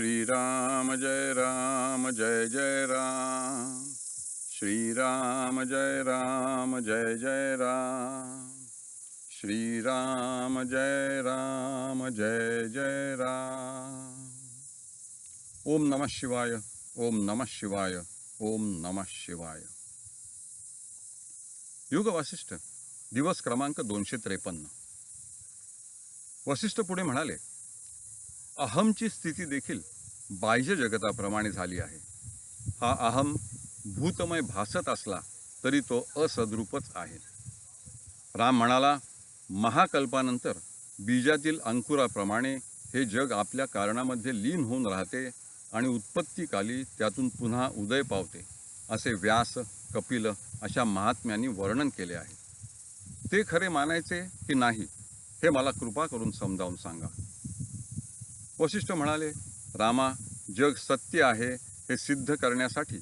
श्रीराम जय राम जय जय राम। श्रीराम जय राम जय जय राम। श्रीराम जय राम जय जय राम। ओम नमः शिवाय ओम नमः शिवाय ओम नमः शिवाय। युग वासिष्ठ दिवस क्रमांक दोनशे त्रेपन्न। वसिष्ठ पुढे म्हणाले अहमची स्थिती देखील बाह्य जगताप्रमाणे झाली आहे. हा अहम भूतमय भासत असला तरी तो असद्रूपच आहे. राम म्हणाला महाकल्पानंतर बीजातील अंकुराप्रमाणे हे जग आपल्या कारणामध्ये लीन होऊन राहते आणि उत्पत्तीकाली त्यातून पुन्हा उदय पावते असे व्यास कपिल अशा महात्म्यांनी वर्णन केले आहे. ते खरे मानायचे की नाही हे मला कृपा करून समजावून सांगा. वशिष्ठ म्हणाले रामा जग सत्य आहे हे सिद्ध करण्यासाठी.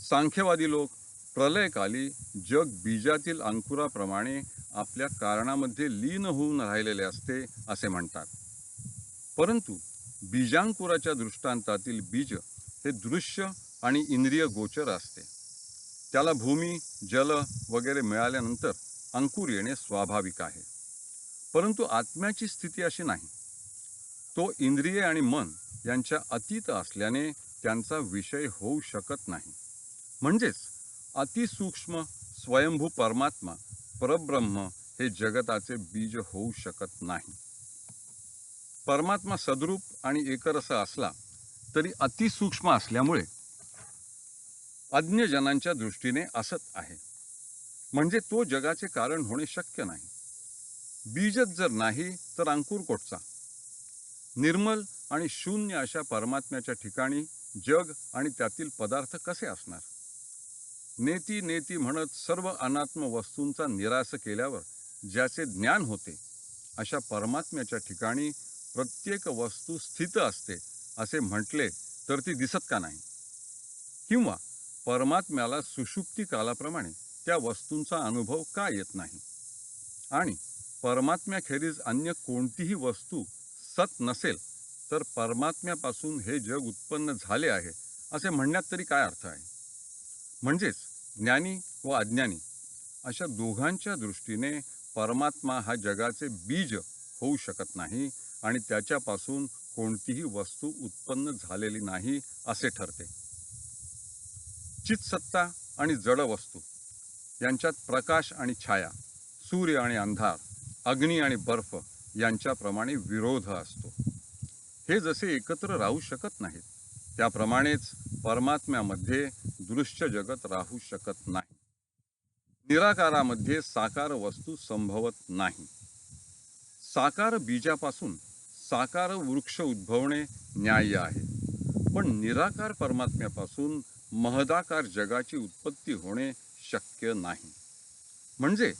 सांख्यवादी लोक प्रलयकाली जग बीजातील अंकुराप्रमाणे आपल्या कारणामध्ये लीन होऊन राहिलेले असते असे म्हणतात. परंतु बीजांकुराच्या दृष्टांतातील बीज हे दृश्य आणि इंद्रिय गोचर असते. त्याला भूमी जल वगैरे मिळाल्यानंतर अंकुर येणे स्वाभाविक आहे. परंतु आत्म्याची स्थिती अशी नाही. तो इंद्रिये आणि मन यांच्या अतीत असल्याने त्यांचा विषय होऊ शकत नाही. म्हणजेच अतिसूक्ष्म स्वयंभू परमात्मा परब्रह्म हे जगताचे बीज होऊ शकत नाही. परमात्मा सद्रूप आणि एकरस असला तरी अतिसूक्ष्म असल्यामुळे अज्ञजनांच्या दृष्टीने असत आहे. म्हणजे तो जगाचे कारण होणे शक्य नाही. बीजच जर नाही तर अंकुर कोटचा निर्मल आणि शून्य अशा परमात्म्याच्या ठिकाणी जग आणि त्यातील पदार्थ कसे असणार? नेती नेती म्हणत सर्व अनात्म वस्तूंचा निराश केल्यावर ज्याचे ज्ञान होते अशा परमात्म्याच्या ठिकाणी प्रत्येक वस्तू स्थित असते असे म्हटले तर ती दिसत का नाही? किंवा परमात्म्याला सुषुप्ती कालाप्रमाणे त्या वस्तूंचा अनुभव का येत नाही? आणि परमात्म्याखेरीज अन्य कोणतीही वस्तू सत नसेल तर परमात्म्यापासून हे जग उत्पन्न झाले आहे असे म्हणण्यात तरी काय अर्थ आहे? म्हणजेच ज्ञानी व अज्ञानी अशा दोघांच्या दृष्टीने परमात्मा हा जगाचे बीज होऊ शकत नाही आणि त्याच्यापासून कोणतीही वस्तू उत्पन्न झालेली नाही असे ठरते. चितसत्ता आणि जड वस्तू यांच्यात प्रकाश आणि छाया सूर्य आणि अंधार अग्नी आणि बर्फ यांच्याप्रमाणे विरोध असतो. हे जसे एकत्र राहू शकत नाहीत त्याप्रमाणेच परमात्म्यामध्ये दृश्य जगत राहू शकत नाही. निराकारामध्ये साकार वस्तू संभवत नाही. साकार बीजापासून साकार वृक्ष उद्भवणे न्याय्य आहे. पण निराकार परमात्म्यापासून महदाकार जगाची उत्पत्ती होणे शक्य नाही. म्हणजे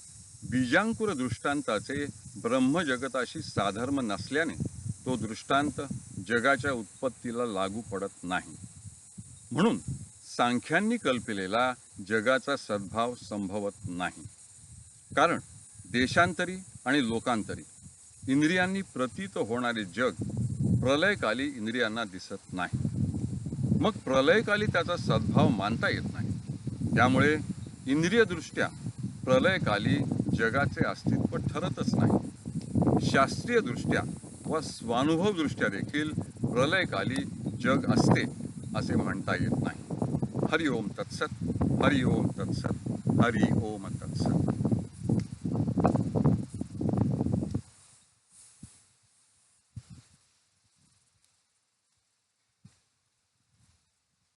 बीजांकुर दृष्टांताचे ब्रह्मजगताशी साधर्म नसल्याने तो दृष्टांत जगाच्या उत्पत्तीला लागू पडत नाही. म्हणून सांख्यांनी कल्पिलेला जगाचा सद्भाव संभवत नाही. कारण देशांतरी आणि लोकांतरी इंद्रियांनी प्रतीत होणारे जग प्रलयकाली इंद्रियांना दिसत नाही. मग प्रलयकाली त्याचा सद्भाव मानता येत नाही. त्यामुळे इंद्रियदृष्ट्या प्रलयकाली जगाचे अस्तित्व ठरतच नाही. शास्त्रीयदृष्ट्या व स्वानुभवदृष्ट्या देखील प्रलयकाली जग असते असे म्हणता येत नाही. हरि ओम तत्सत हरि ओम तत्सत हरि ओम तत्सत.